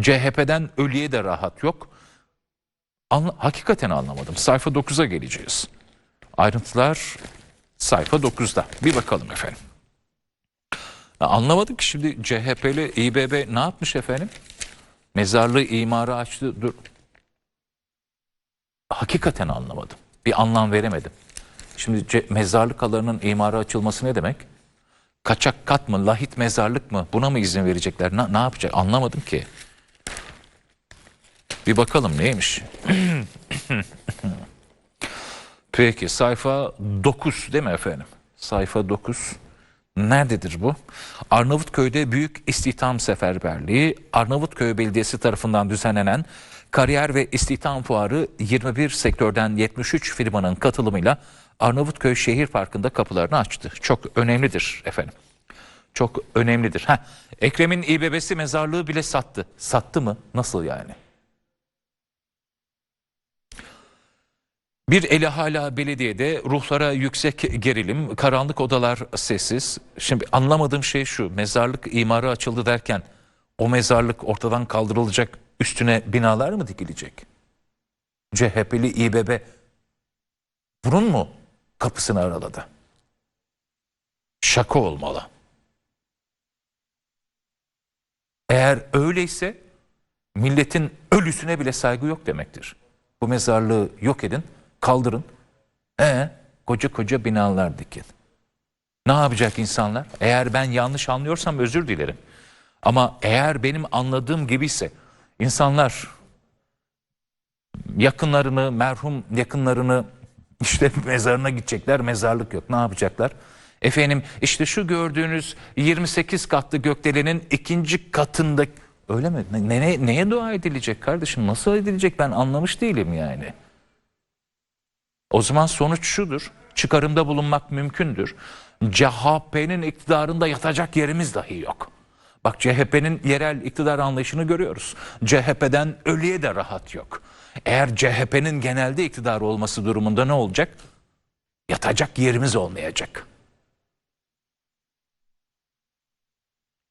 CHP'den ölüye de rahat yok. Anla- hakikaten anlamadım. Sayfa 9'a geleceğiz. Ayrıntılar sayfa 9'da. Bir bakalım efendim. Ya anlamadım ki şimdi CHP'li İBB ne yapmış efendim? Mezarlığı imarı açtı. Dur. Hakikaten anlamadım. Bir anlam veremedim. Şimdi mezarlık alanının imarı açılması ne demek? Kaçak kat mı, lahit mezarlık mı? Buna mı izin verecekler? Ne, ne yapacak? Anlamadım ki. Bir bakalım neymiş? Peki sayfa 9 değil mi efendim? Sayfa 9. Nerededir bu? Arnavutköy'de büyük istihdam seferberliği Arnavutköy Belediyesi tarafından düzenlenen kariyer ve istihdam fuarı 21 sektörden 73 firmanın katılımıyla Arnavutköy Şehir Parkı'nda kapılarını açtı. Çok önemlidir efendim. Çok önemlidir. Heh, Ekrem'in İBB'si mezarlığı bile sattı. Sattı mı? Nasıl yani? Bir eli hala belediyede ruhlara yüksek gerilim, karanlık odalar sessiz. Şimdi anlamadığım şey şu, mezarlık imarı açıldı derken o mezarlık ortadan kaldırılacak, üstüne binalar mı dikilecek? CHP'li İBB bunun mu kapısını araladı? Şaka olmalı. Eğer öyleyse milletin ölüsüne bile saygı yok demektir. Bu mezarlığı yok edin, kaldırın. E koca koca binalar dikin. Ne yapacak insanlar? Eğer ben yanlış anlıyorsam özür dilerim. Ama eğer benim anladığım gibiyse insanlar yakınlarını, merhum yakınlarını işte mezarına gidecekler, mezarlık yok. Ne yapacaklar? Efendim işte şu gördüğünüz 28 katlı gökdelenin ikinci katında öyle mi? Ne, ne- neye dua edilecek kardeşim? Nasıl edilecek ben anlamış değilim yani. O zaman sonuç şudur. Çıkarımda bulunmak mümkündür. CHP'nin iktidarında yatacak yerimiz dahi yok. Bak CHP'nin yerel iktidar anlayışını görüyoruz. CHP'den ölüye de rahat yok. Eğer CHP'nin genelde iktidar olması durumunda ne olacak? Yatacak yerimiz olmayacak.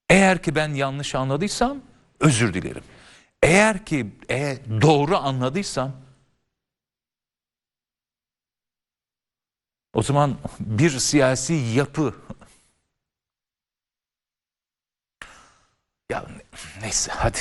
Eğer ki ben yanlış anladıysam özür dilerim. Eğer ki e, doğru anladıysam O zaman bir siyasi yapı. Ya ne- neyse hadi